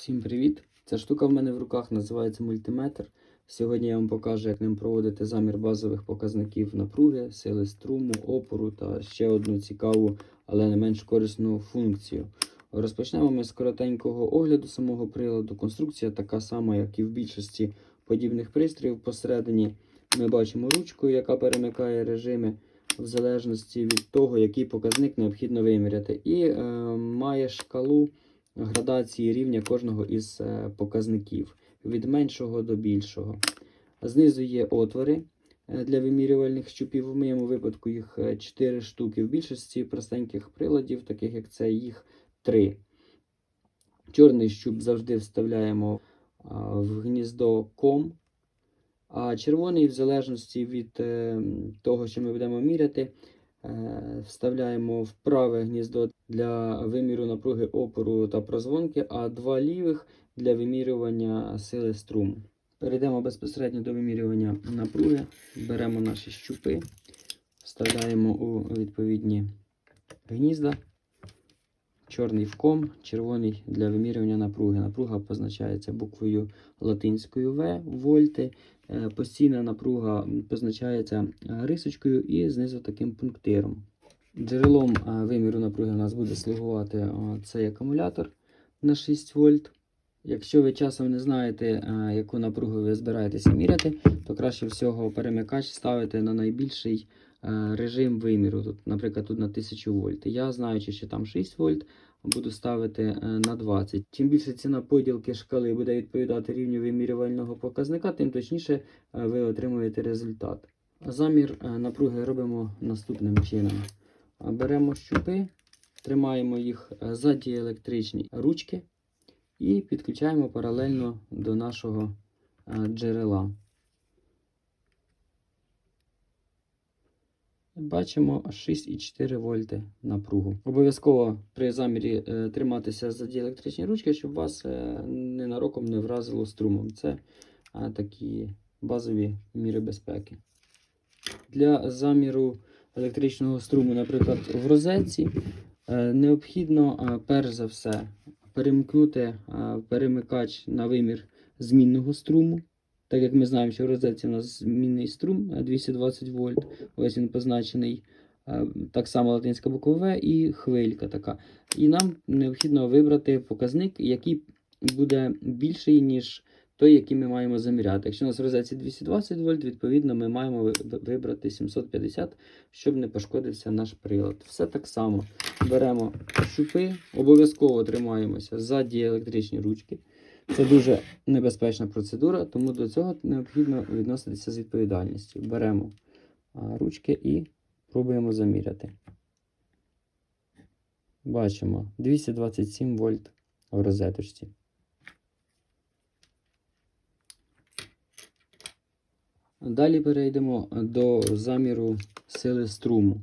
Всім привіт! Ця штука в мене в руках називається мультиметр. Сьогодні я вам покажу, як ним проводити замір базових показників напруги, сили струму, опору та ще одну цікаву, але не менш корисну функцію. Розпочнемо ми з коротенького огляду самого приладу. Конструкція така сама, як і в більшості подібних пристроїв. Посередині ми бачимо ручку, яка перемикає режими в залежності від того, який показник необхідно виміряти. І е, має шкалу градації рівня кожного із е, показників від меншого до більшого. Знизу є отвори е, для вимірювальних щупів. В моєму випадку їх 4 штуки. В більшості простеньких приладів, таких як це, їх 3. Чорний щуп завжди вставляємо в гніздо ком, а червоний, в залежності від е, того, що ми будемо міряти, е, вставляємо в праве гніздо для виміру напруги опору та прозвонки, а два лівих для вимірювання сили струму. Перейдемо безпосередньо до вимірювання напруги. Беремо наші щупи, вставляємо у відповідні гнізда. Чорний в ком, червоний для вимірювання напруги. Напруга позначається буквою латинською В, вольти. Е, Постійна напруга позначається рисочкою і знизу таким пунктиром. Джерелом е, виміру напруги у нас буде слугувати е, цей акумулятор на 6 вольт. Якщо ви часом не знаєте, яку напругу ви збираєтеся міряти, то краще всього перемикач ставити на найбільший режим виміру. Тут, наприклад, тут на 1000 вольт. Я, знаючи, що там 6 вольт, буду ставити е, на 20. Чим більше ціна поділки шкали буде відповідати рівню вимірювального показника, тим точніше е, ви отримуєте результат. Замір е, напруги робимо наступним чином. Беремо щупи, тримаємо їх е, за діелектричні ручки і підключаємо паралельно до нашого е, джерела. Бачимо 6,4 вольти напругу. Обов'язково при замірі е, триматися за діелектричні ручки, щоб вас е, ненароком не вразило струмом. Це е, такі базові міри безпеки. Для заміру електричного струму, наприклад, в розетці, необхідно перш за все перемкнути перемикач на вимір змінного струму. Так як ми знаємо, що в розетці у нас змінний струм е, 220 вольт, ось він позначений. е, Так само латинська буква В і хвилька така. І нам необхідно вибрати показник, який буде більший, ніж той, який ми маємо заміряти. Якщо у нас в розетці 220 вольт, відповідно ми маємо вибрати 750, щоб не пошкодився наш прилад. Все так само. Беремо щупи, обов'язково тримаємося за діелектричні ручки. Це дуже небезпечна процедура, тому до цього необхідно відноситися з відповідальністю. Беремо ручки і пробуємо заміряти. Бачимо 227 вольт в розеточці. Далі перейдемо до заміру сили струму.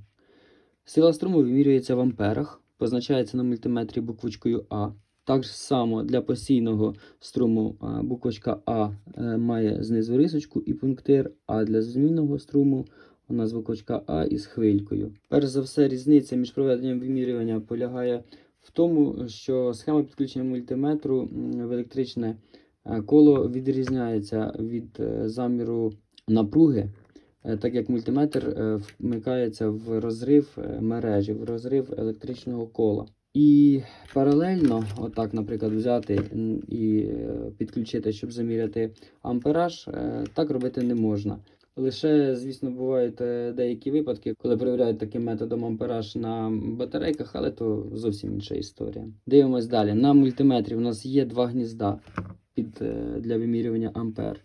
Сила струму вимірюється в амперах, позначається на мультиметрі буквочкою А. Так само для постійного струму буквочка А е, має знизу рисочку і пунктир, а для змінного струму у нас буквочка А із хвилькою. Перш за все, різниця між проведенням вимірювання полягає в тому, що схема підключення мультиметру в електричне е, коло відрізняється від е, заміру напруги, так як мультиметр вмикається в розрив мережі, в розрив електричного кола. І паралельно, отак, наприклад, взяти і е, підключити, щоб заміряти ампераж, е, так робити не можна. Лише, звісно, бувають е, деякі випадки, коли перевіряють таким методом ампераж на батарейках, але то зовсім інша історія. Дивимось далі. На мультиметрі у нас є два гнізда під, для вимірювання ампер.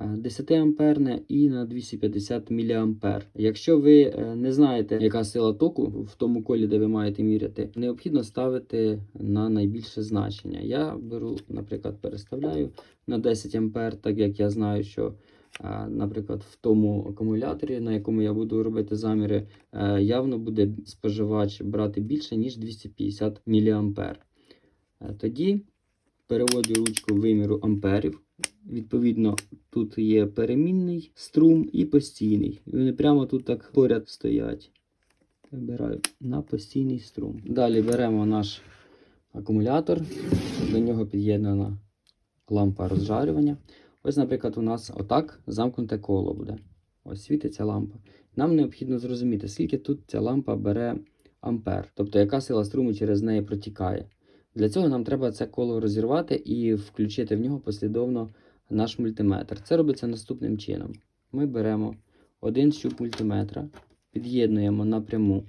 Е, 10 амперне і на 250 мА. Якщо ви е, не знаєте, яка сила току в тому колі, де ви маєте міряти, необхідно ставити на найбільше значення. Я беру, наприклад, переставляю на 10 ампер, так як я знаю, що, е, наприклад, в тому акумуляторі, на якому я буду робити заміри, е, явно буде споживач брати більше, ніж 250 мА. Е, Тоді переводжу ручку виміру амперів. Відповідно, тут є перемінний струм і постійний. І вони прямо тут так поряд стоять. Вибираю на постійний струм. Далі беремо наш акумулятор, до нього під'єднана лампа розжарювання. Ось, наприклад, у нас отак замкнуте коло буде. Ось світиться лампа. Нам необхідно зрозуміти, скільки тут ця лампа бере ампер, тобто яка сила струму через неї протікає. Для цього нам треба це коло розірвати і включити в нього послідовно наш мультиметр. Це робиться наступним чином. Ми беремо один щуп мультиметра, під'єднуємо напряму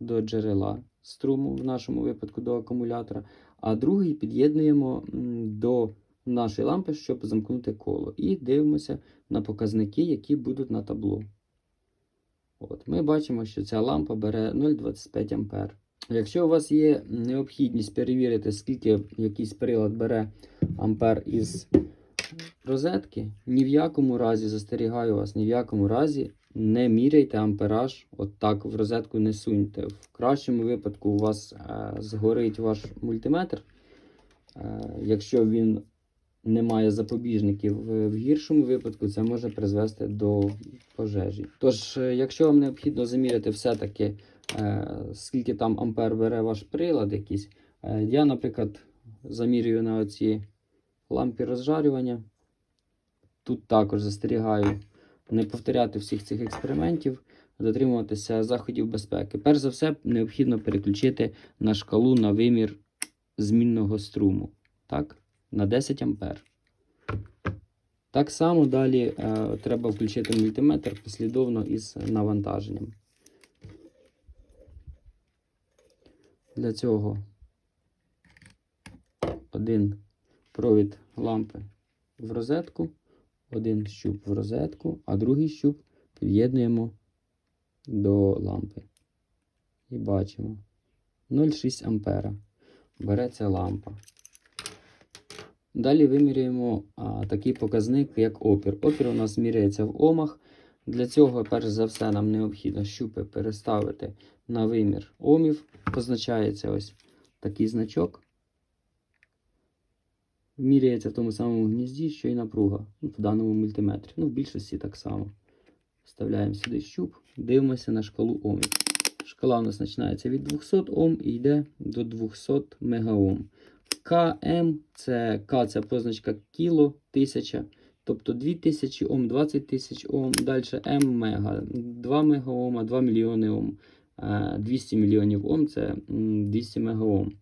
до джерела струму, в нашому випадку до акумулятора, а другий під'єднуємо до нашої лампи, щоб замкнути коло. І дивимося на показники, які будуть на табло. От, ми бачимо, що ця лампа бере 0,25 А. Якщо у вас є необхідність перевірити, скільки якийсь прилад бере ампер із розетки, ні в якому разі застерігаю вас, ні в якому разі не міряйте ампераж, от так в розетку не суньте. В кращому випадку у вас е, згорить ваш мультиметр, е, якщо він не має запобіжників, в гіршому випадку це може призвести до пожежі. Тож, е, якщо вам необхідно заміряти все-таки, скільки там ампер бере ваш прилад якийсь, е, я, наприклад, замірюю на оці лампі розжарювання. Тут також застерігаю не повторяти всіх цих експериментів, дотримуватися заходів безпеки. Перш за все, необхідно переключити на шкалу на вимір змінного струму. Так? На 10 ампер. Так само далі е, треба включити мультиметр послідовно із навантаженням. Для цього один провід лампи в розетку, один щуп в розетку, а другий щуп під'єднуємо до лампи. І бачимо 0,6 ампера бере ця лампа. Далі вимірюємо а, такий показник, як опір. Опір у нас міряється в омах. Для цього, перш за все, нам необхідно щупи переставити на вимір омів. Позначається ось такий значок. Міряється в тому самому гнізді, що і напруга ну, в даному мультиметрі. Ну, в більшості так само. Вставляємо сюди щуп, дивимося на шкалу омів. Шкала у нас починається від 200 Ом і йде до 200 мегаом. КМ це К це позначка кіло, тисяча. Тобто 2000 Ом, 20 тисяч Ом, далі М мега, 2 мегаома, 2 мільйони Ом, е, 200 мільйонів Ом це м, 200 мегаом.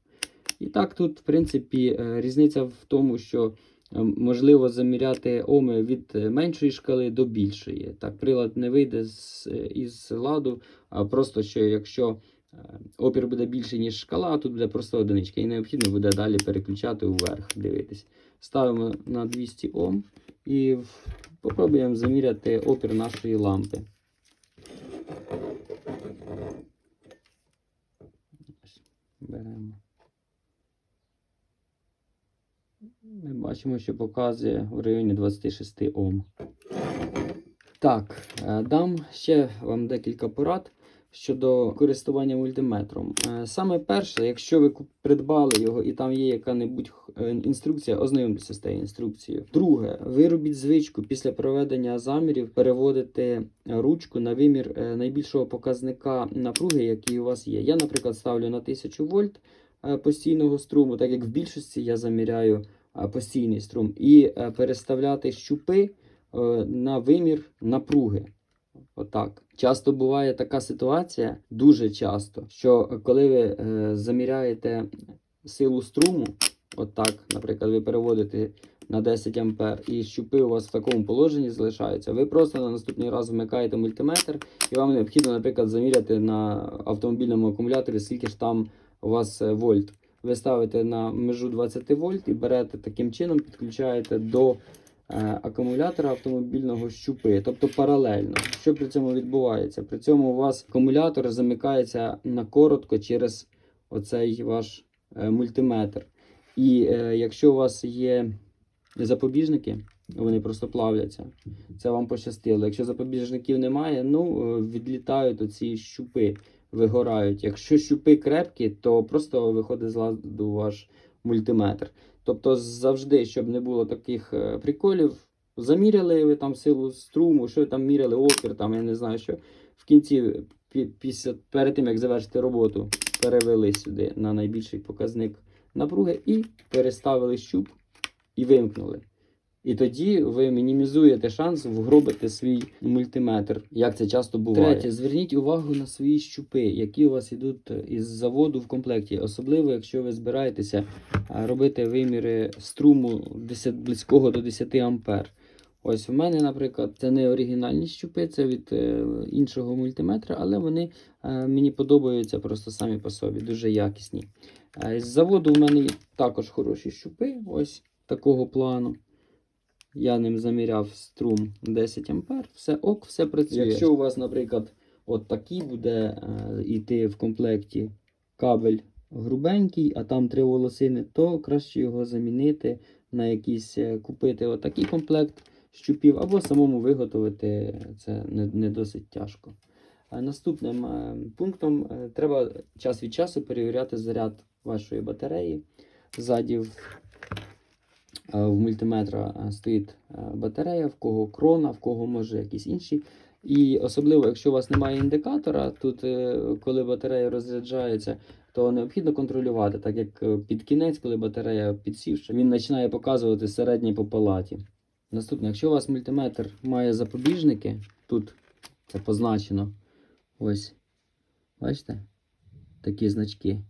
І так тут, в принципі, е, різниця в тому, що е, можливо заміряти оми від е, меншої шкали до більшої. Так, прилад не вийде з, е, із ладу, а просто що якщо е, опір буде більший, ніж шкала, а тут буде просто одиничка. І необхідно буде далі переключати вверх, дивитись. Ставимо на 200 Ом і попробуємо заміряти опір нашої лампи. Беремо. Ми бачимо, що показує в районі 26 Ом. Так, е, дам ще вам декілька порад щодо користування мультиметром. Е, Саме перше, якщо ви придбали його і там є яка-небудь е, інструкція, ознайомтеся з тією інструкцією. Друге, ви робіть звичку після проведення замірів переводити ручку на вимір е, найбільшого показника напруги, який у вас є. Я, наприклад, ставлю на 1000 вольт постійного струму, так як в більшості я заміряю постійний струм, і переставляти щупи на вимір напруги. Отак. Часто буває така ситуація, дуже часто, що е, коли ви е, заміряєте силу струму, отак, наприклад, ви переводите на 10 ампер і щупи у вас в такому положенні залишаються, ви просто на наступний раз вмикаєте мультиметр, і вам необхідно, наприклад, заміряти на автомобільному акумуляторі, скільки ж там у вас е, вольт. Ви ставите на межу 20 вольт і берете таким чином, підключаєте до акумулятора автомобільного щупи, тобто паралельно. Що при цьому відбувається? При цьому у вас акумулятор замикається на коротко через оцей ваш е, мультиметр. І е, якщо у вас є запобіжники, вони просто плавляться. Це вам пощастило. Якщо запобіжників немає, ну е, відлітають оці щупи, вигорають. Якщо щупи крепкі, то просто виходить з ладу ваш мультиметр. Тобто завжди, щоб не було таких е, приколів, заміряли ви там силу струму, що ви там міряли, опір, там я не знаю що. В кінці, після, перед тим як завершити роботу, перевели сюди на найбільший показник напруги і переставили щуп і вимкнули. І тоді ви мінімізуєте шанс вгробити свій мультиметр, як це часто буває. Третє, зверніть увагу на свої щупи, які у вас йдуть із заводу в комплекті, особливо якщо ви збираєтеся робити виміри струму 10, близького до 10 ампер. Ось у мене, наприклад, це не оригінальні щупи, це від е, іншого мультиметра, але вони е, мені подобаються просто самі по собі, дуже якісні. Е, з заводу у мене також хороші щупи, ось такого плану. Я ним заміряв струм 10 А, все ок, все працює. Якщо у вас, наприклад, от такий буде е, йти в комплекті кабель грубенький, а там три волосини, то краще його замінити на якийсь, е, купити отакий комплект щупів, або самому виготовити це не, не досить тяжко. Наступним е, пунктом е, треба час від часу перевіряти заряд вашої батареї. Ззаді е, в мультиметра е, стоїть е, батарея, в кого крона, в кого може якісь інші. І особливо, якщо у вас немає індикатора, тут, е, коли батарея розряджається, то необхідно контролювати, так як е, під кінець, коли батарея підсівша, він починає показувати середнє по палаті. Наступне, якщо у вас мультиметр має запобіжники, тут це позначено. Ось. Бачите? Такі значки.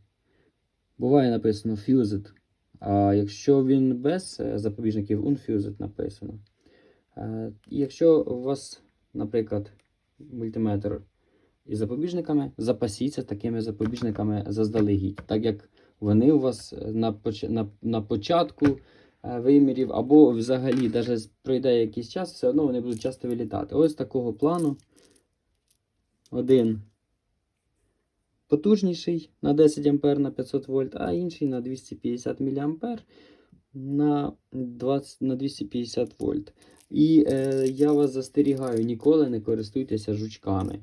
Буває написано Fused. А якщо він без е, запобіжників, Unfused написано. Е, І якщо у вас, наприклад, мультиметр із запобіжниками, запасіться такими запобіжниками заздалегідь, так як вони у вас на, поч... на, на початку е, вимірів, або взагалі, навіть пройде якийсь час, все одно вони будуть часто вилітати. Ось такого плану. Один потужніший на 10 А на 500 вольт, а інший на 250 мА на, 20, на 250 вольт. І е, я вас застерігаю, ніколи не користуйтеся жучками.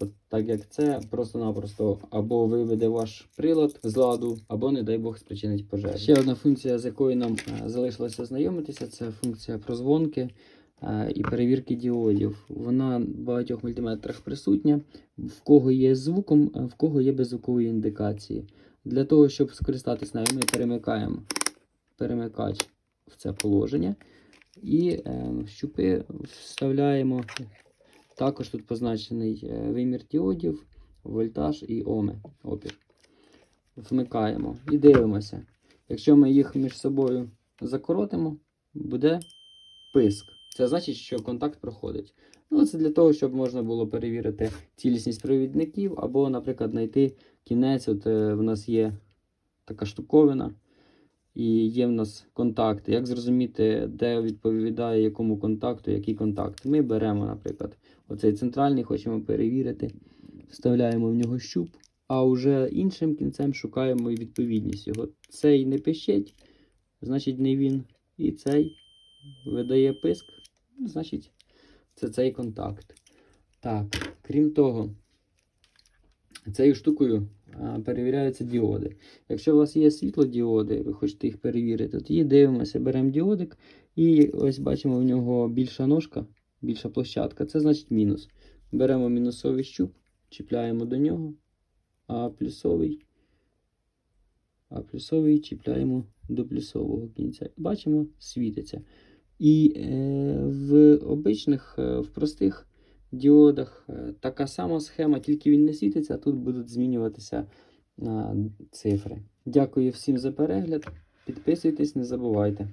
От так як це просто-напросто або виведе ваш прилад з ладу, або, не дай Бог, спричинить пожежу. Ще одна функція, з якою нам е, залишилося знайомитися, це функція прозвонки і перевірки діодів. Вона в багатьох мультиметрах присутня. В кого є з звуком, в кого є без звукової індикації. Для того, щоб скористатися нею, ми перемикаємо перемикач в це положення. І е, щупи вставляємо. Також тут позначений е, вимір діодів, вольтаж і оми, опір. Вмикаємо і дивимося. Якщо ми їх між собою закоротимо, буде писк. Це значить, що контакт проходить. Ну, це для того, щоб можна було перевірити цілісність провідників, або, наприклад, знайти кінець. От е, в нас є така штуковина, і є в нас контакти. Як зрозуміти, де відповідає якому контакту, який контакт? Ми беремо, наприклад, оцей центральний, хочемо перевірити, вставляємо в нього щуп, а вже іншим кінцем шукаємо відповідність його. Цей не пищить, значить не він. І цей видає писк, значить це цей контакт. Так, крім того, цією штукою перевіряються діоди. Якщо у вас є світлодіоди, ви хочете їх перевірити, тоді дивимося, беремо діодик і ось бачимо в нього більша ножка, більша площадка. Це значить мінус. Беремо мінусовий щуп, чіпляємо до нього, а плюсовий, а плюсовий чіпляємо до плюсового кінця. Бачимо, світиться. І е, в обичних, е, в простих діодах е, така сама схема, тільки він не світиться, а тут будуть змінюватися цифри. Дякую всім за перегляд. Підписуйтесь, не забувайте.